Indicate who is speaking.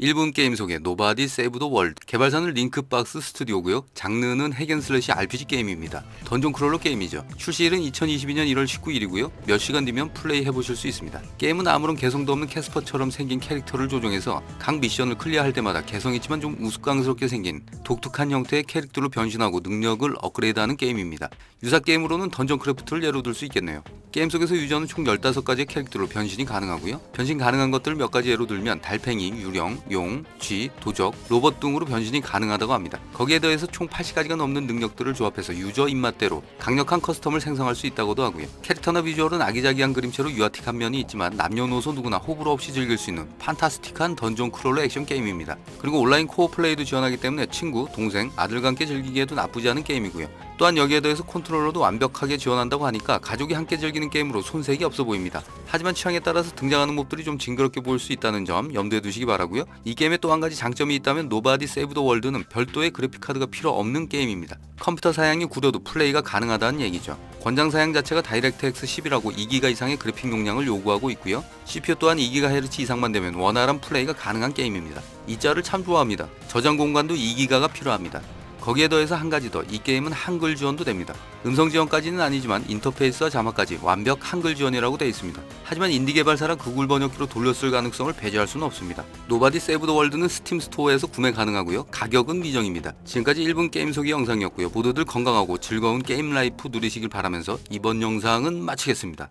Speaker 1: 1분 게임 소개 노바디 세이브 더 월드 개발사는 링크박스 스튜디오고요. 장르는 핵앤슬래시 RPG 게임입니다. 던전 크롤러 게임이죠. 출시일은 2022년 1월 19일이고요. 몇 시간 뒤면 플레이 해보실 수 있습니다. 게임은 아무런 개성도 없는 캐스퍼처럼 생긴 캐릭터를 조종해서 각 미션을 클리어할 때마다 개성 있지만 좀 우스꽝스럽게 생긴 독특한 형태의 캐릭터로 변신하고 능력을 업그레이드하는 게임입니다. 유사 게임으로는 던전 크래프트를 예로 들 수 있겠네요 게임 속에서 유저는 총 15가지의 캐릭터로 변신이 가능하고요. 변신 가능한 것들을 몇 가지 예로 들면 달팽이, 유령, 용, 쥐, 도적, 로봇 등으로 변신이 가능하다고 합니다. 거기에 더해서 총 80가지가 넘는 능력들을 조합해서 유저 입맛대로 강력한 커스텀을 생성할 수 있다고도 하고요. 캐릭터나 비주얼은 아기자기한 그림체로 유아틱한 면이 있지만 남녀노소 누구나 호불호 없이 즐길 수 있는 판타스틱한 던전 크롤러 액션 게임입니다. 그리고 온라인 코어 플레이도 지원하기 때문에 친구, 동생, 아들과 함께 즐기기에도 나쁘지 않은 게임이고요. 또한 여기에 더해서 컨트롤러도 완벽하게 지원한다고 하니까 가족이 함께 즐기는 게임으로 손색이 없어 보입니다. 하지만 취향에 따라서 등장하는 몹들이 좀 징그럽게 보일 수 있다는 점 염두에 두시기 바라고요. 이 게임에 또한 가지 장점이 있다면 노바디 세이브 더 월드는 별도의 그래픽 카드가 필요 없는 게임입니다. 컴퓨터 사양이 구려도 플레이가 가능하다는 얘기죠. 권장 사양 자체가 다이렉트X 10이라고 2기가 이상의 그래픽 용량을 요구하고 있고요. CPU 또한 2GHz 이상만 되면 원활한 플레이가 가능한 게임입니다. 이 자를 참 좋아합니다. 저장 공간도 2기가가 필요합니다. 거기에 더해서 한 가지 더, 이 게임은 한글 지원도 됩니다. 음성 지원까지는 아니지만 인터페이스와 자막까지 완벽 한글 지원이라고 되어 있습니다. 하지만 인디 개발사라 구글 번역기로 돌렸을 가능성을 배제할 수는 없습니다. 노바디 세이브 더 월드는 스팀 스토어에서 구매 가능하고요. 가격은 미정입니다. 지금까지 1분 게임 소개 영상이었고요. 모두들 건강하고 즐거운 게임 라이프 누리시길 바라면서 이번 영상은 마치겠습니다.